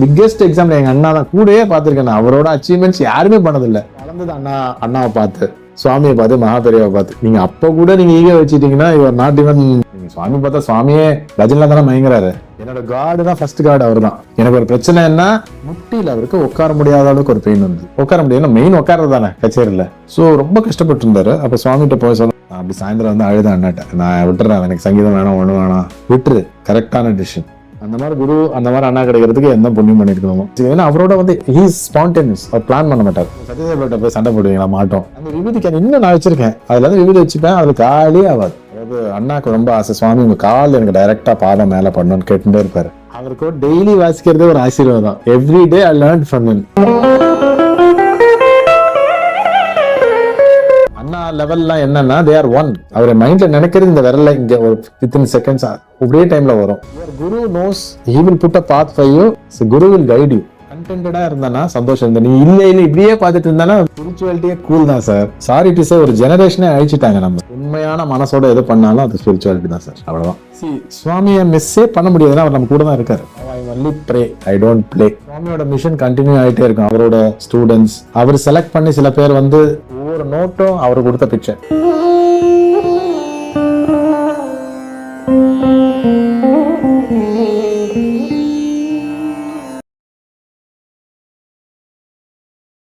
Biggest example எங்க அண்ணா தான். கூடயே பார்த்துருக்கேன் அவரோட அச்சீவ்மெண்ட்ஸ் யாருமே பண்ணதில்ல. வளர்ந்தது அண்ணா அண்ணாவை பார்த்து சுவாமியை பார்த்து மகாபெரியாவை பார்த்து. நீங்க அப்ப கூட நீங்க ஈக வச்சுட்டீங்கன்னா இவர் நாட் ஈவன் சுவாமி பார்த்தா சுவாமியே ரஜினா தானே மயங்குறாரு. என்னோட காடு தான் ஃபர்ஸ்ட் கார்டு அவர் தான். எனக்கு ஒரு பிரச்சனை என்ன? முட்டியில் அவருக்கு உட்கார முடியாத அளவுக்கு ஒரு பெயின் வந்து. உட்கார முடியாது. மெயின் உட்கார்றது தானே கச்சேரியில். ஸோ ரொம்ப கஷ்டப்பட்டு இருந்தாரு அப்போ சுவாமிகிட்ட போய் சொல்ல நான் அப்படி சாயந்தரம் வந்து அழுதான் அண்ணாட்ட. நான் விட்டுறேன் எனக்கு சங்கீதம் வேணாம் ஒன்று வேணாம். விட்டுரு. கரெக்டான டிசிஷன் அந்த மாதிரி குரு அந்த மாதிரி அண்ணா கிடைக்கிறதுக்கு எந்த புண்ணியம் பண்ணிருக்கணுமோ ஏன்னா அவரோட வந்து ஹீஸ் ஸ்பான்டேனியஸ் அவர் பிளான் பண்ண மாட்டார். சத்யதேவர்கிட்ட போய் சண்டை போடுவீங்களா? மாட்டோம். அந்த விபூதிக்கு இன்னும் நான் வச்சிருக்கேன். அதுல இருந்து விபூதி வச்சுப்பேன் அதுல காலே ஆகாது. அதாவது அண்ணாக்கு ரொம்ப ஆசை. சுவாமி உங்க கால் எனக்கு டைரக்டா பாதம் மேல பண்ணணும்னு கேட்டுட்டே இருப்பாரு. அவருக்கு டெய்லி வாசிக்கிறதே ஒரு ஆசீர்வாதம். Every day I learn from லெவல்லாம் என்னன்னா தே ஆர் ஒன் அவர் மைண்ட்ல நினைக்கிறது இந்த விரல்ல இங்க ஒரு வித்தின் செகண்ட்ஸ் ஒரே டைம்ல வரும். Your guru knows he will put a path for you guru will guide you கண்டென்டடா இருந்தானா சந்தோஷம். இருந்தா நீ இல்ல இல்ல இப்படியே பார்த்துட்டு இருந்தானா ஸ்பிரிச்சுவாலிட்டியே கூல் தான் சார் சாரி டு சே ஒரு ஜெனரேஷனே அழிச்சிட்டாங்க நம்ம. உண்மையான மனசோட எது பண்ணாலும் அது ஸ்பிரிச்சுவாலிட்டி தான் சார் அவ்வளவுதான். சி சுவாமியை மிஸ்ஸே பண்ண முடியாதுன்னா அவர் நம்ம கூட தான் இருக்காரு. I only pray I don't play சுவாமியோட மிஷன் கண்டினியூ ஆகிட்டே இருக்கும். அவரோட ஸ்டூடெண்ட்ஸ் அவர் செலக்ட் பண்ணி சில பேர் வந்து ஒரு நோட்டும் அவர் கொடுத்த பிக்சர்